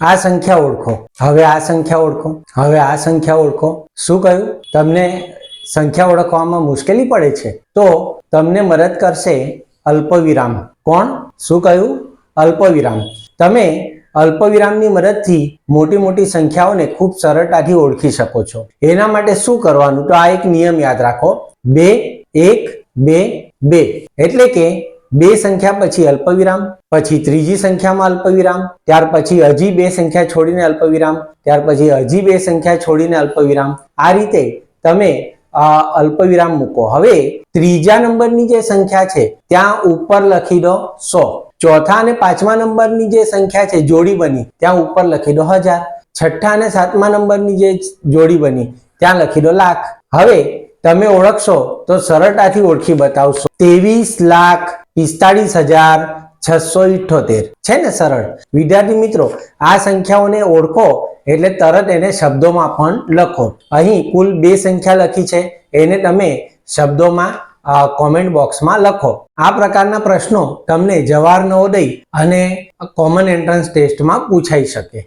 આ સંખ્યા ઓળખો. હવે આ સંખ્યા ઓળખો. હવે આ સંખ્યા ઓળખો. શું કહ્યું? તમને સંખ્યા ઓળખવામાં મુશ્કેલી પડે છે, તો તમને મદદ કરશે અલ્પવિરામ. કોણ? શું કહ્યું? અલ્પવિરામ. તમે અલ્પવિરામની મદદથી મોટી મોટી સંખ્યાઓને ખૂબ સરળતાથી ઓળખી શકો છો. એના માટે શું કરવાનું? તો આ એક નિયમ યાદ રાખો. બે, એક, બે બે. એટલે કે બે સંખ્યા, પછી અલ્પવિરામ, પછી ત્રીજી સંખ્યામાં અલ્પવિરામ, ત્યાર પછી હજી બે સંખ્યા છોડીને અલ્પવિરામ, ત્યાર પછી હજી બે સંખ્યા છોડીને અલ્પવિરામ. આ રીતે તમે અલ્પવિરામ મૂકો. હવે ત્રીજા નંબરની જે સંખ્યા છે, ત્યાં ઉપર લખી દો સો. ચોથા અને પાંચમા નંબરની જે સંખ્યા છે, જોડી બની, ત્યાં ઉપર લખી દો હજાર. છઠ્ઠા અને સાતમા નંબરની જે જોડી બની, ત્યાં લખી દો લાખ. હવે તમે ઓળખશો, તો સરળતાથી ઓળખી બતાવશો. ત્રેવીસ લાખ પિસ્તાળીસ હજાર છસો ઇઠ્ઠોતેર છે ને સરળ? વિદ્યાર્થી મિત્રો, આ સંખ્યાઓને ઓળખો એટલે તરત એને શબ્દોમાં પણ લખો. અહીં કુલ બે સંખ્યા લખી છે. એને તમે શબ્દોમાં કોમેન્ટ બોક્સમાં લખો. આ પ્રકારના પ્રશ્નો તમને જવાહર નવોદય અને કોમન એન્ટ્રન્સ ટેસ્ટમાં પૂછાઈ શકે.